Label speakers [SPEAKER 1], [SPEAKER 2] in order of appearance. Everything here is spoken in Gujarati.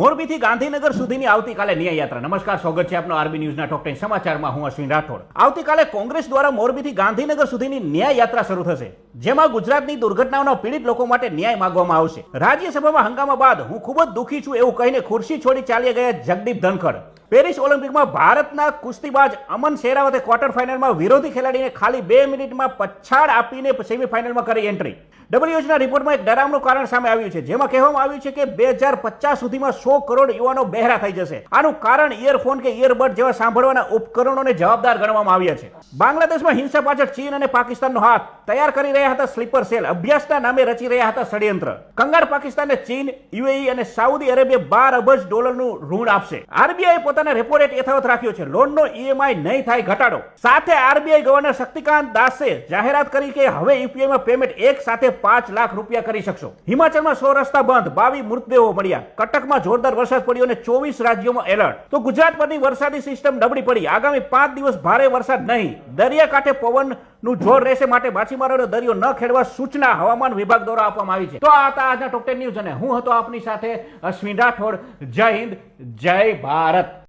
[SPEAKER 1] મોરબીથી ગાંધીનગર સુધીની આવતીકાલે ન્યાય યાત્રા નમસ્કાર, સ્વાગત છે આપનો આરબી ન્યૂઝના ટોપ ટેન સમાચારમાં. હું અશ્વિન રાઠોડ. આવતીકાલે કોંગ્રેસ દ્વારા મોરબીથી ગાંધીનગર સુધીની ન્યાય યાત્રા શરૂ થશે, જેમાં ગુજરાતની દુર્ઘટનાઓના પીડિત લોકો માટે ન્યાય માંગવામાં આવશે. રાજ્યસભામાં હંગામા બાદ હું ખૂબ જ દુઃખી છું એવું કહીને ખુરશી છોડી ચાલ્યા ગયા જગદીપ ધનખડ. પેરિસ ઓલિમ્પિકમાં ભારતના કુસ્તીબાજ અમન શેરાવતે ક્વાર્ટર ફાઇનલમાં વિરોધી ખેલાડીને ખાલી બે મિનિટમાં પછાડ આપીને સેમીફાઇનલમાં કરી એન્ટ્રી. ડબલ્યુએચના રિપોર્ટમાં એક ડરામનું કારણ સામે આવ્યું છે, જેમાં કહેવામાં આવ્યું છે કે બે હજાર પચાસ સુધીમાં સો કરોડ યુવાનો બહેરા થઈ જશે. આનું કારણ ઇયરફોન કે ઇયરબડ જેવા સાંભળવાના ઉપકરણોને જવાબદાર ગણવામાં આવ્યા છે. બાંગ્લાદેશમાં હિંસા પાછળ ચીન અને પાકિસ્તાનનો હાથ. તૈયાર કરી રહ્યા હતા સ્લીપર સેલ. અભ્યાસના નામે રચી રહ્યા હતા ષડયંત્ર. કંગાળ પાકિસ્તાને ચીન, યુએઈ અને સાઉદી અરેબિયા બાર અબજ ડોલરનું ઋણ આપશે. આરબીઆઈ પોતાના રેપો રેટ યથાવત રાખ્યો છે. લોનનો ઈએમઆઈ નહીં થાય, ઘટાડો. સાથે આરબીઆઈ ગવર્નર શક્તિકાંત દાસે જાહેરાત કરી કે હવે યુપીઆઈમાં પેમેન્ટ એક સાથે પાંચ લાખ રૂપિયા કરી શકશો. હિમાચલમાં સો રસ્તા બંધ, બાવી મૃતદેહો મળ્યા. કટકમાં જોરદાર વરસાદ પડ્યો અને ચોવીસ રાજ્યોમાં એલર્ટ તો ગુજરાત પરની વરસાદી સિસ્ટમ નબળી પડી. આગામી પાંચ દિવસ ભારે વરસાદ નહીં. દરિયાકાંઠે પવનનું જોર રહેશે માટે માછીમારોને દરિયો ન ખેડવા સૂચના હવામાન વિભાગ દ્વારા આપવામાં આવી છે. તો આ હતા આજના ટોપ ટેન ન્યૂઝ અને હું હતો આપની સાથે અશ્વિન રાઠોડ. જય હિન્દ, જય ભારત.